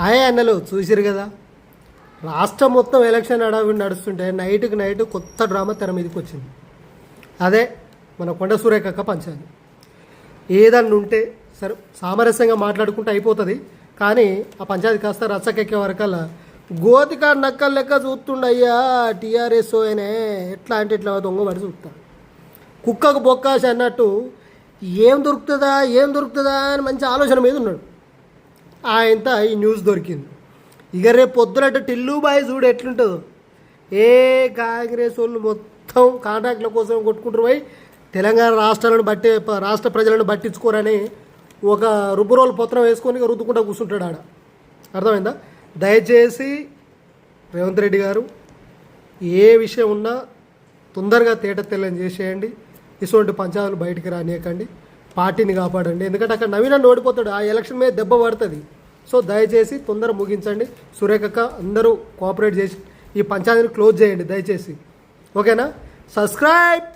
ఆయా అన్నలు చూసిరు కదా. రాష్ట్రం మొత్తం ఎలక్షన్ అడవి నడుస్తుంటే నైట్కి నైట్ కొత్త డ్రామా తెర మీదకి వచ్చింది. అదే మన కొండ సూర్యకక్క పంచాయతీ ఏదన్నా ఉంటే సరే సామరస్యంగా మాట్లాడుకుంటే అయిపోతుంది. కానీ ఆ పంచాయతీ కాస్త రచ్చకెక్కే వరకల్లా గోతికా నక్కలు లెక్క చూస్తుండయ్యా టీఆర్ఎస్ అనే ఎట్లా అంటే ఇట్లా దొంగబడి చూస్తా. కుక్కకు బొక్కాసి అన్నట్టు ఏం దొరుకుతుందా ఏం దొరుకుతుందా అని మంచి ఆలోచన మీద ఉన్నాడు. ఆయనత ఈ న్యూస్ దొరికింది. ఇక రేపు పొద్దునట్టు టిల్లు బాయ్ చూడు ఎట్లుంటుందో. ఏ కాంగ్రెస్ వాళ్ళు మొత్తం కాంట్రాక్ట్ల కోసం కొట్టుకుంటారు పోయి తెలంగాణ రాష్ట్రాలను బట్టి రాష్ట్ర ప్రజలను పట్టించుకోరని ఒక రుబ్బురోలు పొత్రం వేసుకొని రుద్దుకుంటా కూర్చుంటాడు ఆడ. అర్థమైందా? దయచేసి రేవంత్ రెడ్డి గారు ఏ విషయం ఉన్నా తొందరగా తేట తెల్లని చేసేయండి. ఇటువంటి పంచాయతీలు బయటికి రానియకండి. పార్టీని కాపాడండి. ఎందుకంటే అక్కడ నవీనన్న ఓడిపోతాడు. ఆ ఎలక్షన్ మీద దెబ్బ పడుతుంది. సో దయచేసి తొందర ముగించండి. సురేఖక్క అందరూ కోఆపరేట్ చేసి ఈ పంచాయతీని క్లోజ్ చేయండి. దయచేసి. ఓకేనా? సబ్స్క్రైబ్!